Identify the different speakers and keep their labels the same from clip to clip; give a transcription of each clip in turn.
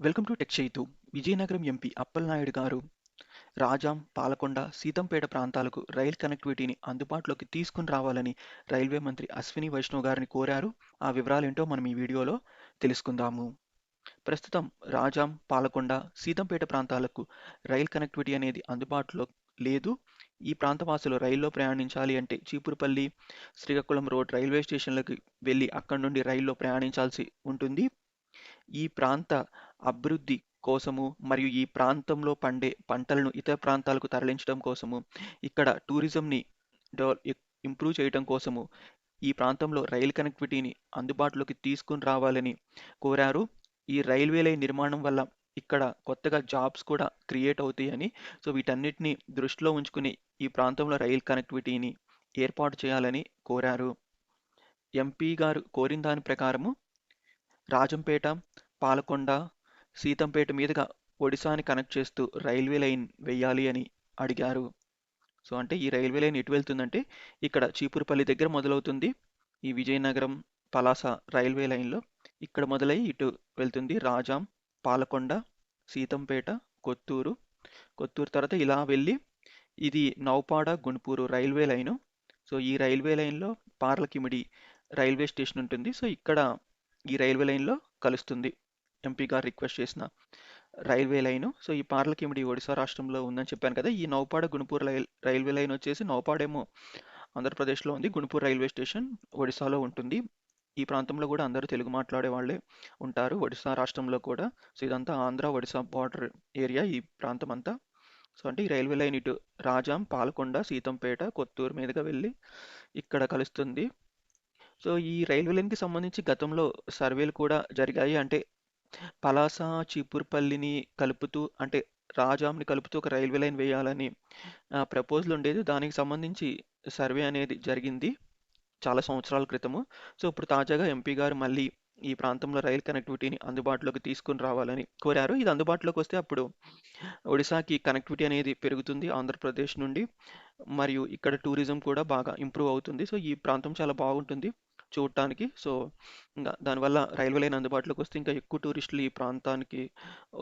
Speaker 1: Welcome to tech Chaitu Vizianagaram MP Appalanaidu garu Rajam Palakonda Seethampeta ప్రాంతాలకు rail కనెక్టివిటీని అందుబాటులోకి తీసుకుని రావాలని రైల్వే మంత్రి అశ్విని వైష్ణవ్ గారిని కోరారు. ఆ వివరాలేంటో మనం ఈ వీడియోలో తెలుసుకుందాము. ప్రస్తుతం రాజాం పాలకొండ సీతంపేట ప్రాంతాలకు రైల్ కనెక్టివిటీ అనేది అందుబాటులో లేదు. ఈ ప్రాంతవాసులు రైల్లో ప్రయాణించాలి అంటే చీపురుపల్లి శ్రీకాకుళం రోడ్ రైల్వే స్టేషన్లకు వెళ్ళి అక్కడి నుండి రైల్లో ప్రయాణించాల్సి ఉంటుంది. ఈ ప్రాంత అభివృద్ధి కోసము మరియు ఈ ప్రాంతంలో పండే పంటలను ఇతర ప్రాంతాలకు తరలించడం కోసము ఇక్కడ టూరిజంని ఇంప్రూవ్ చేయడం కోసము ఈ ప్రాంతంలో రైలు కనెక్టివిటీని అందుబాటులోకి తీసుకుని రావాలని కోరారు. ఈ రైల్వే లైన్ నిర్మాణం వల్ల ఇక్కడ కొత్తగా జాబ్స్ కూడా క్రియేట్ అవుతాయని సో వీటన్నిటిని దృష్టిలో ఉంచుకుని ఈ ప్రాంతంలో రైల్ కనెక్టివిటీని ఏర్పాటు చేయాలని కోరారు. ఎంపీ గారు కోరిన దాని ప్రకారము రాజంపేట పాలకొండ సీతంపేట మీదుగా ఒడిశాని కనెక్ట్ చేస్తూ రైల్వే లైన్ వేయాలి అని అడిగారు. సో అంటే ఈ రైల్వే లైన్ ఎటు వెళ్తుందంటే ఇక్కడ చీపురుపల్లి దగ్గర మొదలవుతుంది. ఈ విజయనగరం పలాస రైల్వే లైన్లో ఇక్కడ మొదలై ఇటు వెళ్తుంది రాజాం పాలకొండ సీతంపేట కొత్తూరు. కొత్తూరు తర్వాత ఇలా వెళ్ళి ఇది Naupada Gunupur railway line. So ఈ రైల్వే లైన్లో పార్లకిమిడి రైల్వే స్టేషన్ ఉంటుంది. సో ఇక్కడ ఈ రైల్వే లైన్లో కలుస్తుంది. ఎంపీ గారు రిక్వెస్ట్ చేసిన రైల్వే లైను. సో ఈ పార్లకిమిడి ఒడిశా రాష్ట్రంలో ఉందని చెప్పాను కదా. ఈ నౌపాడ గుణపూర్ రైల్వే లైన్ వచ్చేసి నౌపాడేమో ఆంధ్రప్రదేశ్లో ఉంది. గుణపూర్ రైల్వే స్టేషన్ ఒడిశాలో ఉంటుంది. ఈ ప్రాంతంలో కూడా అందరూ తెలుగు మాట్లాడే వాళ్ళే ఉంటారు. ఒడిశా రాష్ట్రంలో కూడా. సో ఇదంతా ఆంధ్ర ఒడిశా బార్డర్ ఏరియా ఈ ప్రాంతం అంతా. సో అంటే ఈ రైల్వే లైన్ ఇటు రాజాం పాలకొండ సీతంపేట కొత్తూరు మీదుగా వెళ్ళి ఇక్కడ కలుస్తుంది. సో ఈ రైల్వే లైన్కి సంబంధించి గతంలో సర్వేలు కూడా జరిగాయి. అంటే పలాస చీపురుపల్లిని కలుపుతూ అంటే రాజాంని కలుపుతూ ఒక రైల్వే లైన్ వేయాలని ప్రపోజల్ ఉండేది. దానికి సంబంధించి సర్వే అనేది జరిగింది చాలా సంవత్సరాల క్రితము. సో ఇప్పుడు తాజాగా ఎంపీ గారు మళ్ళీ ఈ ప్రాంతంలో రైల్ కనెక్టివిటీని అందుబాటులోకి తీసుకుని రావాలని కోరారు. ఇది అందుబాటులోకి వస్తే అప్పుడు ఒడిశాకి కనెక్టివిటీ అనేది పెరుగుతుంది ఆంధ్రప్రదేశ్ నుండి. మరియు ఇక్కడ టూరిజం కూడా బాగా ఇంప్రూవ్ అవుతుంది. సో ఈ ప్రాంతం చాలా బాగుంటుంది. చూడటానికి సో ఇంకా దానివల్ల రైల్వే లైన్ అందుబాటులోకి వస్తే ఇంకా ఎక్కువ టూరిస్టులు ఈ ప్రాంతానికి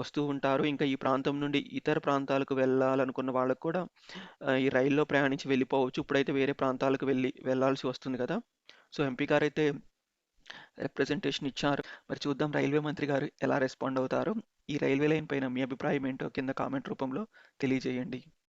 Speaker 1: వస్తూ ఉంటారు. ఇంకా ఈ ప్రాంతం నుండి ఇతర ప్రాంతాలకు వెళ్ళాలనుకున్న వాళ్ళకు కూడా ఈ రైల్లో ప్రయాణించి వెళ్ళిపోవచ్చు. ఇప్పుడైతే వేరే ప్రాంతాలకు వెళ్ళి వెళ్ళాల్సి వస్తుంది కదా. సో ఎంపీ గారు అయితే రిప్రజెంటేషన్ ఇచ్చారు. మరి చూద్దాం రైల్వే మంత్రి గారు ఎలా రెస్పాండ్ అవుతారు. ఈ రైల్వే లైన్ పైన మీ అభిప్రాయం ఏంటో కింద కామెంట్ రూపంలో తెలియజేయండి.